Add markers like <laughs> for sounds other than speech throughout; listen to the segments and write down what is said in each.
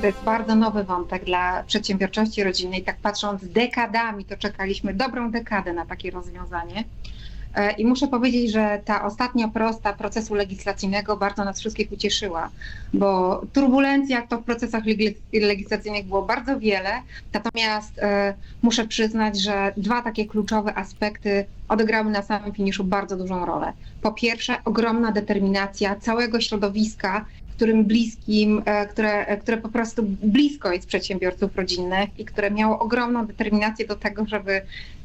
To jest bardzo nowy wątek dla przedsiębiorczości rodzinnej. Tak patrząc dekadami, to czekaliśmy dobrą dekadę na takie rozwiązanie. E, I muszę powiedzieć, że ta ostatnia prosta procesu legislacyjnego bardzo nas wszystkich ucieszyła, bo turbulencji to w procesach legis- legislacyjnych było bardzo wiele, natomiast e, muszę przyznać, że dwa takie kluczowe aspekty odegrały na samym finiszu bardzo dużą rolę. Po pierwsze, ogromna determinacja całego środowiska, którym bliskim, e, które, e, które po prostu blisko jest przedsiębiorców rodzinnych i które miało ogromną determinację do tego, żeby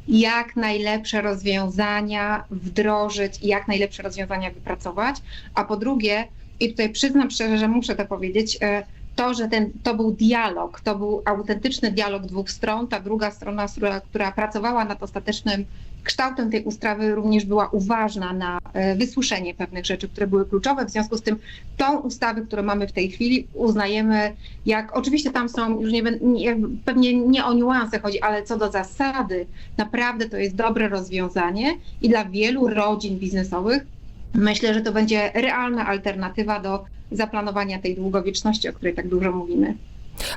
jak najlepsze rozwiązania wdrożyć i jak najlepsze rozwiązania wypracować. A po drugie, i tutaj przyznam szczerze, że muszę to powiedzieć, e, to, że ten, to był dialog, to był autentyczny dialog dwóch stron. Ta druga strona, która, która pracowała nad ostatecznym kształtem tej ustawy, również była uważna na e, wysłyszenie pewnych rzeczy, które były kluczowe. W związku z tym, tą ustawę, którą mamy w tej chwili, uznajemy jak. Oczywiście tam są, już nie, nie, pewnie nie o niuanse chodzi, ale co do zasady, naprawdę to jest dobre rozwiązanie i dla wielu rodzin biznesowych myślę, że to będzie realna alternatywa do zaplanowania tej długowieczności, o której tak dużo mówimy.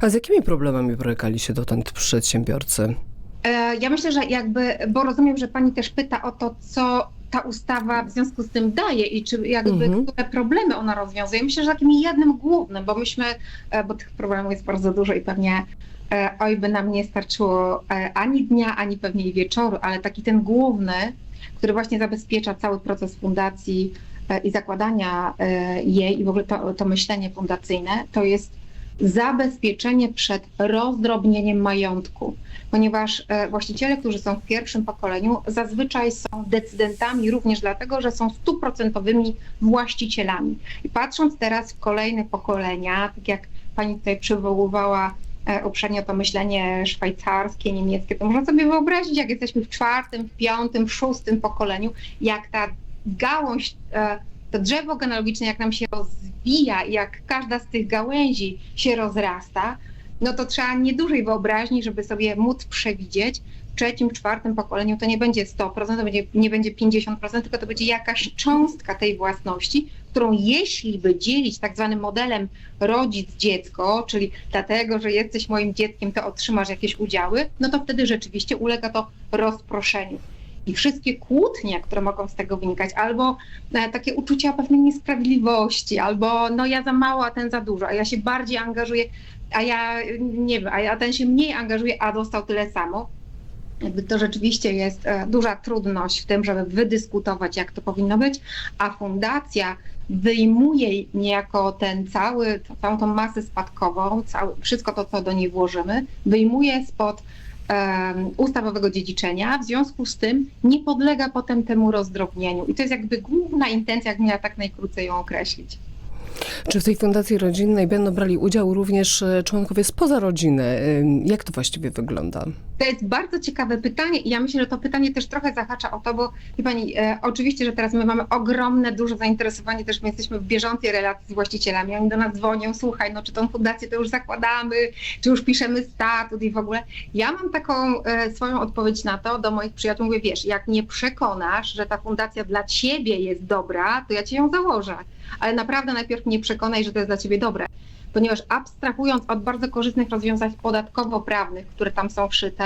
A z jakimi problemami borykali się dotąd przedsiębiorcy? E, Ja myślę, że jakby, bo rozumiem, że pani też pyta o to, co ta ustawa w związku z tym daje i czy jakby Mhm. które problemy ona rozwiązuje. Myślę, że takim jednym głównym, bo myśmy, e, bo tych problemów jest bardzo dużo i pewnie e, oj by nam nie starczyło ani dnia, ani pewnie i wieczoru, ale taki ten główny, który właśnie zabezpiecza cały proces fundacji e, i zakładania e, jej i w ogóle to, to myślenie fundacyjne, to jest zabezpieczenie przed rozdrobnieniem majątku, ponieważ e, właściciele, którzy są w pierwszym pokoleniu, zazwyczaj są decydentami również dlatego, że są stuprocentowymi właścicielami. I patrząc teraz w kolejne pokolenia, tak jak pani tutaj przywoływała uprzednio to myślenie szwajcarskie, niemieckie, to można sobie wyobrazić, jak jesteśmy w czwartym, w piątym, w szóstym pokoleniu, jak ta gałąź, e, to drzewo genealogiczne, jak nam się rozwija jak każda z tych gałęzi się rozrasta, no to trzeba nie dużej wyobraźni, żeby sobie móc przewidzieć, w trzecim, czwartym pokoleniu to nie będzie 100%, to będzie, nie będzie 50%, tylko to będzie jakaś cząstka tej własności, którą jeśli by dzielić tak zwanym modelem rodzic-dziecko, czyli dlatego, że jesteś moim dzieckiem, to otrzymasz jakieś udziały, no to wtedy rzeczywiście ulega to rozproszeniu. I wszystkie kłótnie, które mogą z tego wynikać, albo e, takie uczucia pewnej niesprawiedliwości, albo no ja za mało, a ten za dużo, a ja się bardziej angażuję, a ja nie wiem, a ja- ten się mniej angażuje, a dostał tyle samo. Jakby to rzeczywiście jest e, duża trudność w tym, żeby wydyskutować, jak to powinno być, a fundacja wyjmuje niejako ten cały, całą tą masę spadkową, cały, wszystko to, co do niej włożymy, wyjmuje spod em, ustawowego dziedziczenia, w związku z tym nie podlega potem temu rozdrobnieniu. I to jest jakby główna intencja, jak miała tak najkrócej ją określić. Czy w tej fundacji rodzinnej będą brali udział również e, członkowie spoza rodziny? Ym, Jak to właściwie wygląda? To jest bardzo ciekawe pytanie i ja myślę, że to pytanie też trochę zahacza o to, bo pani, e, oczywiście, że teraz my mamy ogromne, duże zainteresowanie, też my jesteśmy w bieżącej relacji z właścicielami, oni do nas dzwonią, słuchaj, no czy tą fundację to już zakładamy, czy już piszemy statut i w ogóle. Ja mam taką e, swoją odpowiedź na to do moich przyjaciół, mówię, wiesz, jak nie przekonasz, że ta fundacja dla ciebie jest dobra, to ja ci ją założę, ale naprawdę najpierw nie przekonaj, że to jest dla ciebie dobre ponieważ abstrahując od bardzo korzystnych rozwiązań podatkowo-prawnych, które tam są wszyte,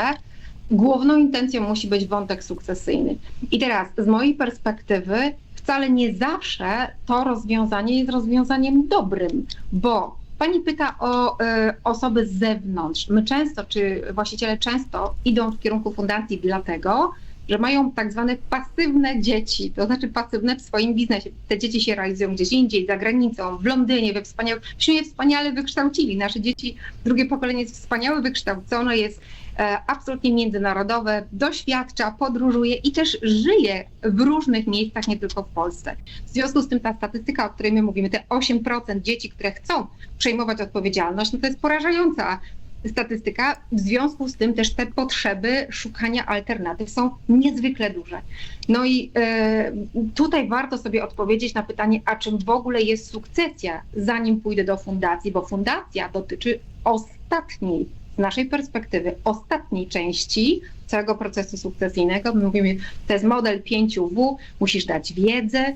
główną intencją musi być wątek sukcesyjny. I teraz z mojej perspektywy wcale nie zawsze to rozwiązanie jest rozwiązaniem dobrym, bo Pani pyta o e, osoby z zewnątrz. My często, czy właściciele często idą w kierunku fundacji dlatego, że mają tak zwane pasywne dzieci, to znaczy pasywne w swoim biznesie. Te dzieci się realizują gdzieś indziej, za granicą, w Londynie, we wspaniałym, się wspaniale wykształcili. Nasze dzieci, drugie pokolenie jest wspaniałe wykształcone, jest e, absolutnie międzynarodowe, doświadcza, podróżuje i też żyje w różnych miejscach, nie tylko w Polsce. W związku z tym ta statystyka, o której my mówimy, te 8% dzieci, które chcą przejmować odpowiedzialność, no to jest porażająca statystyka. W związku z tym też te potrzeby szukania alternatyw są niezwykle duże. No i e, tutaj warto sobie odpowiedzieć na pytanie, a czym w ogóle jest sukcesja, zanim pójdę do fundacji, bo fundacja dotyczy ostatniej, z naszej perspektywy, ostatniej części całego procesu sukcesyjnego. My mówimy, to jest model 5W, musisz dać wiedzę,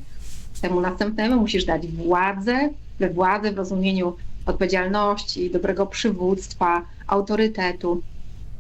temu następnemu musisz dać władzę, we władzę w rozumieniu odpowiedzialności, dobrego przywództwa, autorytetu.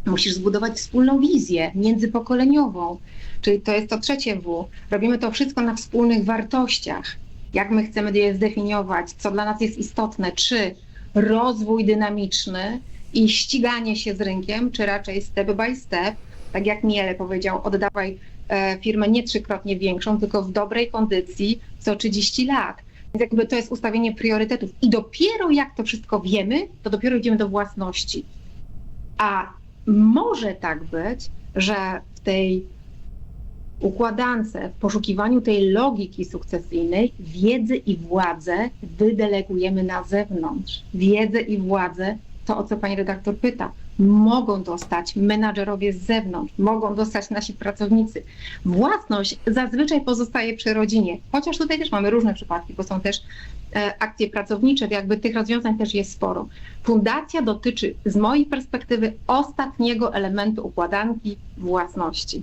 Musisz zbudować wspólną wizję międzypokoleniową, czyli to jest to trzecie W. Robimy to wszystko na wspólnych wartościach. Jak my chcemy je zdefiniować, co dla nas jest istotne, czy rozwój dynamiczny i ściganie się z rynkiem, czy raczej step by step, tak jak Miele powiedział, oddawaj e, firmę nie trzykrotnie większą, tylko w dobrej kondycji co 30 lat. Jakby to jest ustawienie priorytetów. I dopiero jak to wszystko wiemy, to dopiero idziemy do własności. A może tak być, że w tej układance, w poszukiwaniu tej logiki sukcesyjnej, wiedzę i władzę wydelegujemy na zewnątrz. Wiedzę i władzę, to o co pani redaktor pyta, mogą dostać menadżerowie z zewnątrz, mogą dostać nasi pracownicy. Własność zazwyczaj pozostaje przy rodzinie, chociaż tutaj też mamy różne przypadki, bo są też e, akcje pracownicze, jakby tych rozwiązań też jest sporo. Fundacja dotyczy z mojej perspektywy ostatniego elementu układanki własności.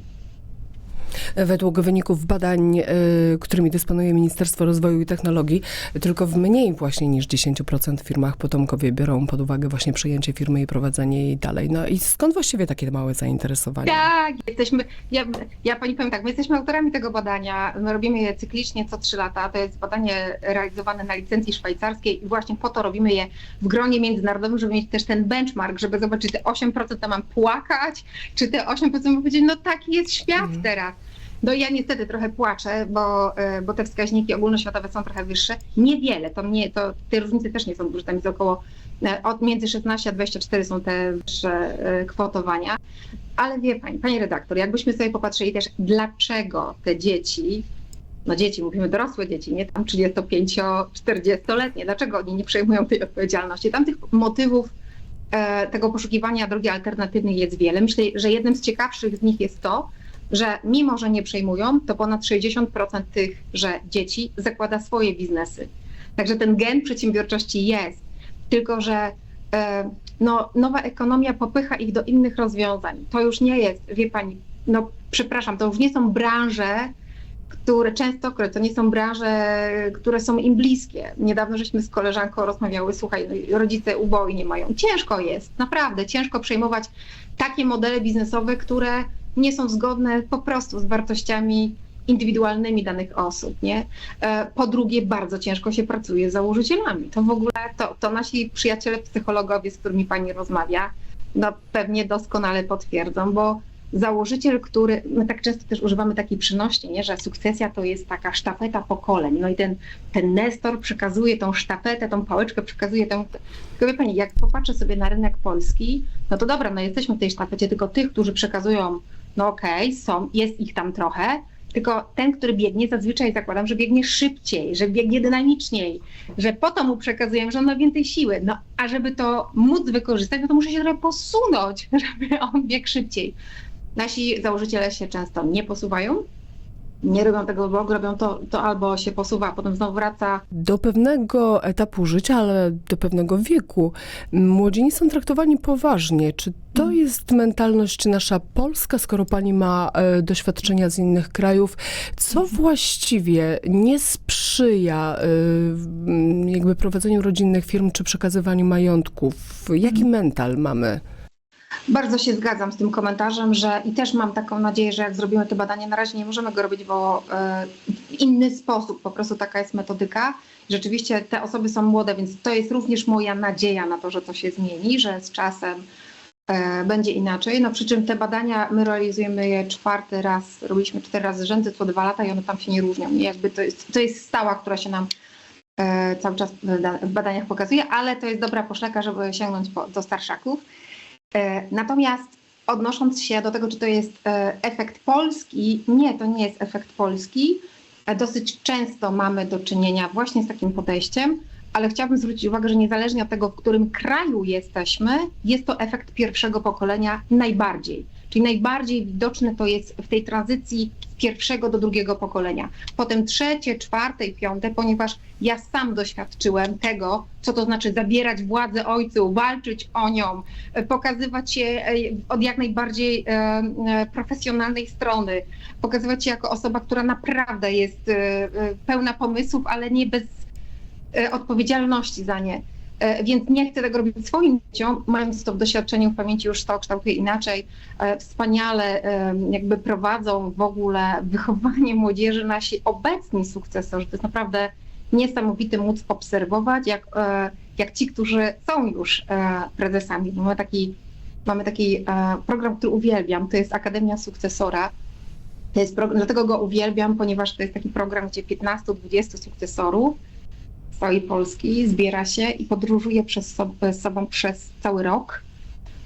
Według wyników badań, y, którymi dysponuje Ministerstwo Rozwoju i Technologii, tylko w mniej właśnie niż 10% firmach potomkowie biorą pod uwagę właśnie przejęcie firmy i prowadzenie jej dalej. No i skąd właściwie takie małe zainteresowanie? Tak, jesteśmy, ja, ja pani powiem tak, my jesteśmy autorami tego badania, my robimy je cyklicznie co trzy lata, to jest badanie realizowane na licencji szwajcarskiej i właśnie po to robimy je w gronie międzynarodowym, żeby mieć też ten benchmark, żeby zobaczyć, czy te 8% to mam płakać, czy te 8% mam powiedzieć, no taki jest świat Mhm. teraz. No ja niestety trochę płaczę, bo, e, bo te wskaźniki ogólnoświatowe są trochę wyższe. Niewiele, to, nie, to te różnice też nie są duże, tam jest około e, od między 16 a 24 są te wyższe e, kwotowania. Ale wie pani, pani redaktor, jakbyśmy sobie popatrzyli też, dlaczego te dzieci, no dzieci, mówimy dorosłe dzieci, nie tam 35-40-letnie, dlaczego oni nie przejmują tej odpowiedzialności? Tam tych motywów tego poszukiwania drogi alternatywnej jest wiele. Myślę, że jednym z ciekawszych z nich jest to, że mimo, że nie przejmują, to ponad 60% tych, że dzieci zakłada swoje biznesy. Także ten gen przedsiębiorczości jest, tylko że e, no, nowa ekonomia popycha ich do innych rozwiązań. To już nie jest, wie pani, no przepraszam, to już nie są branże, które częstokroć to nie są branże, które są im bliskie. Niedawno żeśmy z koleżanką rozmawiały, słuchaj, no, rodzice uboi nie mają. Ciężko jest, naprawdę, ciężko przejmować takie modele biznesowe, które nie są zgodne po prostu z wartościami indywidualnymi danych osób, nie? E, Po drugie, bardzo ciężko się pracuje z założycielami. To w ogóle, to, to nasi przyjaciele psychologowie, z którymi pani rozmawia, no pewnie doskonale potwierdzą, bo założyciel, który, my tak często też używamy takiej przynośni, nie? że sukcesja to jest taka sztafeta pokoleń, no i ten, ten Nestor przekazuje tą sztafetę, tą pałeczkę przekazuje tą... Tylko wie pani, jak popatrzę sobie na rynek polski, no to dobra, no jesteśmy w tej sztafecie, tylko tych, którzy przekazują, no okej, są, jest ich tam trochę, tylko ten, który biegnie, zazwyczaj zakładam, że biegnie szybciej, że biegnie dynamiczniej, że po to mu przekazujemy, że on ma więcej siły. No a żeby to móc wykorzystać, no to muszę się trochę posunąć, <laughs> żeby on biegł szybciej. Nasi założyciele się często nie posuwają, nie robią tego, bo robią to, to albo się posuwa, potem znowu wraca. Do pewnego etapu życia, ale do pewnego wieku, młodzi nie są traktowani poważnie. Czy to jest mentalność nasza polska, skoro pani ma e, doświadczenia z innych krajów? Co właściwie nie sprzyja e, jakby prowadzeniu rodzinnych firm czy przekazywaniu majątków? Jaki mental mamy? Bardzo się zgadzam z tym komentarzem, że i też mam taką nadzieję, że jak zrobimy to badanie, na razie nie możemy go robić, bo e, w inny sposób, po prostu taka jest metodyka. Rzeczywiście te osoby są młode, więc to jest również moja nadzieja na to, że to się zmieni, że z czasem będzie inaczej. No przy czym te badania my realizujemy je czwarty raz, robiliśmy cztery razy z rzędu co dwa lata i one tam się nie różnią. I jakby to jest, to jest stała, która się nam e, cały czas w badaniach pokazuje, ale to jest dobra poszlaka, żeby sięgnąć po, do starszaków. E, Natomiast odnosząc się do tego, czy to jest e, efekt polski, nie, to nie jest efekt polski. E, Dosyć często mamy do czynienia właśnie z takim podejściem, ale chciałabym zwrócić uwagę, że niezależnie od tego, w którym kraju jesteśmy, jest to efekt pierwszego pokolenia najbardziej. Czyli najbardziej widoczne to jest w tej tranzycji z pierwszego do drugiego pokolenia. Potem trzecie, czwarte i piąte, ponieważ ja sam doświadczyłem tego, co to znaczy zabierać władzę ojcu, walczyć o nią, pokazywać się e, od jak najbardziej e, e, profesjonalnej strony, pokazywać się jako osoba, która naprawdę jest pełna pomysłów, ale nie bez odpowiedzialności za nie. E, Więc nie chcę tego robić swoim dzieciom, mając to w doświadczeniu, w pamięci już to kształtuje inaczej. E, Wspaniale e, jakby prowadzą w ogóle wychowanie młodzieży nasi obecni sukcesorzy. To jest naprawdę niesamowite móc obserwować, jak, e, jak ci, którzy są już e, prezesami. Mamy taki, mamy taki e, program, który uwielbiam, to jest Akademia Sukcesora. To jest dlatego go uwielbiam, ponieważ to jest taki program, gdzie 15-20 sukcesorów całej Polski zbiera się i podróżuje przez z sobą przez cały rok.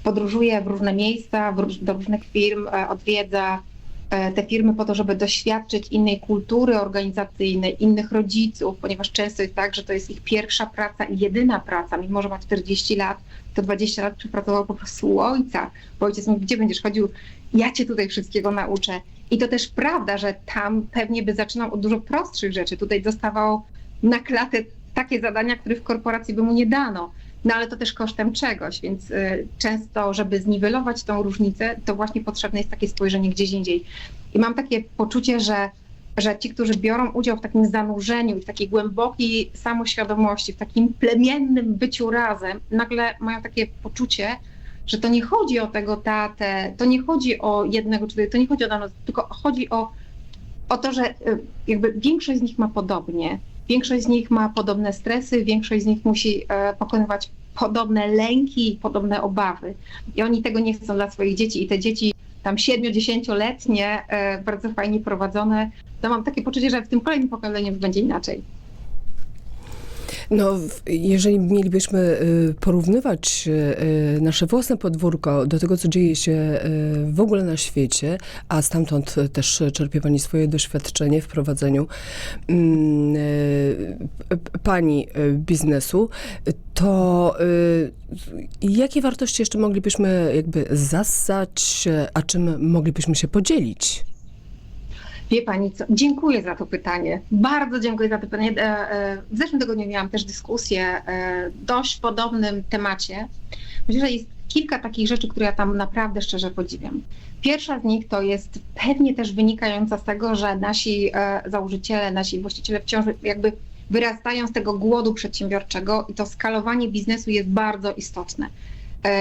Podróżuje w różne miejsca, w do różnych firm, e, odwiedza e, te firmy po to, żeby doświadczyć innej kultury organizacyjnej, innych rodziców, ponieważ często jest tak, że to jest ich pierwsza praca i jedyna praca, mimo że ma 40 lat, to 20 lat przepracował po prostu u ojca. Bo ojciec mówi, gdzie będziesz chodził? Ja cię tutaj wszystkiego nauczę. I to też prawda, że tam pewnie by zaczynał od dużo prostszych rzeczy. Tutaj dostawał na klatę takie zadania, których w korporacji by mu nie dano. No ale to też kosztem czegoś, więc y, często, żeby zniwelować tą różnicę, to właśnie potrzebne jest takie spojrzenie gdzieś indziej. I mam takie poczucie, że, że ci, którzy biorą udział w takim zanurzeniu w takiej głębokiej samoświadomości, w takim plemiennym byciu razem, nagle mają takie poczucie, że to nie chodzi o tego tatę, to nie chodzi o jednego człowieka, to nie chodzi o daną, tylko chodzi o, o to, że y, jakby większość z nich ma podobnie. Większość z nich ma podobne stresy, większość z nich musi e, pokonywać podobne lęki, podobne obawy. I oni tego nie chcą dla swoich dzieci. I te dzieci tam 7-10-letnie, e, bardzo fajnie prowadzone, to mam takie poczucie, że w tym kolejnym pokoleniu będzie inaczej. No, jeżeli mielibyśmy y, porównywać y, nasze własne podwórko do tego, co dzieje się y, w ogóle na świecie, a stamtąd y, też czerpie Pani swoje doświadczenie w prowadzeniu mm, y, Pani y, biznesu, to y, jakie wartości jeszcze moglibyśmy jakby zassać, a czym moglibyśmy się podzielić? Wie Pani co, dziękuję za to pytanie. Bardzo dziękuję za to pytanie. E, e, W zeszłym tygodniu miałam też dyskusję e, dość w podobnym temacie. Myślę, że jest kilka takich rzeczy, które ja tam naprawdę szczerze podziwiam. Pierwsza z nich to jest pewnie też wynikająca z tego, że nasi założyciele, nasi właściciele wciąż jakby wyrastają z tego głodu przedsiębiorczego i to skalowanie biznesu jest bardzo istotne.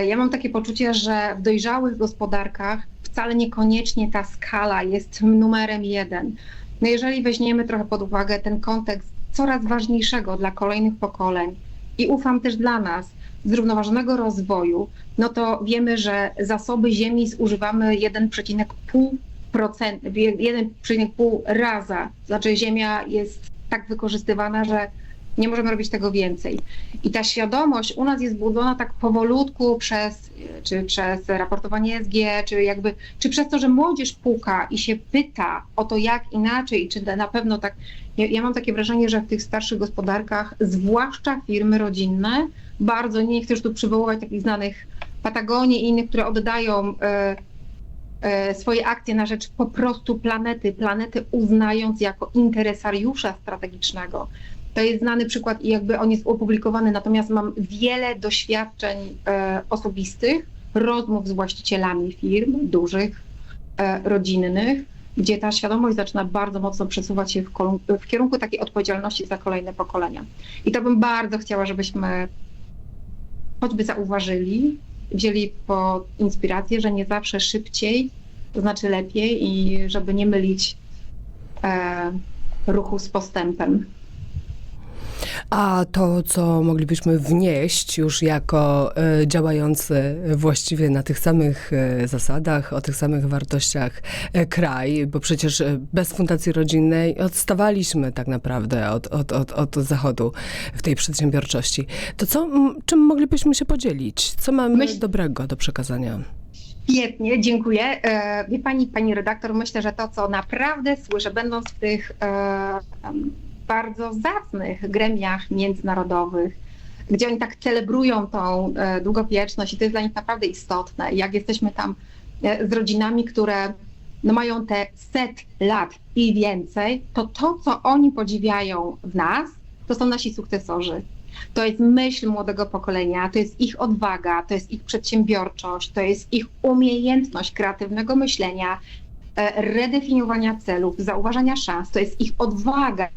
Ja mam takie poczucie, że w dojrzałych gospodarkach wcale niekoniecznie ta skala jest numerem jeden. No jeżeli weźmiemy trochę pod uwagę ten kontekst coraz ważniejszego dla kolejnych pokoleń i ufam też dla nas zrównoważonego rozwoju, no to wiemy, że zasoby ziemi zużywamy 1,5%, 1,5 raza. Znaczy ziemia jest tak wykorzystywana, że nie możemy robić tego więcej. I ta świadomość u nas jest budowana tak powolutku przez, czy przez raportowanie SG, czy jakby, czy przez to, że młodzież puka i się pyta o to, jak inaczej, czy na pewno tak. Ja, ja mam takie wrażenie, że w tych starszych gospodarkach, zwłaszcza firmy rodzinne, bardzo, nie chcę tu przywoływać takich znanych Patagonii i innych, które oddają e, e, swoje akcje na rzecz po prostu planety, planety uznając jako interesariusza strategicznego. To jest znany przykład i jakby on jest opublikowany, natomiast mam wiele doświadczeń e, osobistych, rozmów z właścicielami firm dużych, e, rodzinnych, gdzie ta świadomość zaczyna bardzo mocno przesuwać się w, w kierunku takiej odpowiedzialności za kolejne pokolenia. I to bym bardzo chciała, żebyśmy choćby zauważyli, wzięli po inspirację, że nie zawsze szybciej to znaczy lepiej i żeby nie mylić e, ruchu z postępem. A to, co moglibyśmy wnieść już jako e, działający właściwie na tych samych e, zasadach, o tych samych wartościach e, kraj, bo przecież bez fundacji rodzinnej odstawaliśmy tak naprawdę od, od, od, od zachodu w tej przedsiębiorczości. To co, czym moglibyśmy się podzielić? Co mamy Myśl- dobrego do przekazania? Świetnie, dziękuję. Wie pani, pani redaktor, myślę, że to, co naprawdę słyszę, będąc w tych bardzo zacnych gremiach międzynarodowych, gdzie oni tak celebrują tą e, długowieczność i to jest dla nich naprawdę istotne. Jak jesteśmy tam e, z rodzinami, które no, mają te set lat i więcej, to to, co oni podziwiają w nas, to są nasi sukcesorzy. To jest myśl młodego pokolenia, to jest ich odwaga, to jest ich przedsiębiorczość, to jest ich umiejętność kreatywnego myślenia, redefiniowania celów, zauważania szans, to jest ich odwaga,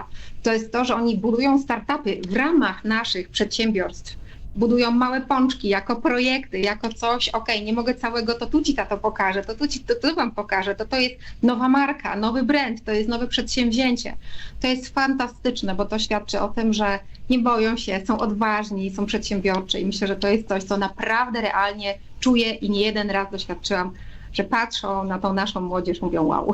to jest to, że oni budują startupy w ramach naszych przedsiębiorstw. Budują małe pączki jako projekty, jako coś, okej, nie mogę całego, to tu ci tato pokażę, to tu ci, to tu wam pokażę, to to jest nowa marka, nowy brand, to jest nowe przedsięwzięcie. To jest fantastyczne, bo to świadczy o tym, że nie boją się, są odważni, są przedsiębiorczy i myślę, że to jest coś, co naprawdę realnie czuję i nie jeden raz doświadczyłam, że patrzą na tą naszą młodzież, mówią wow.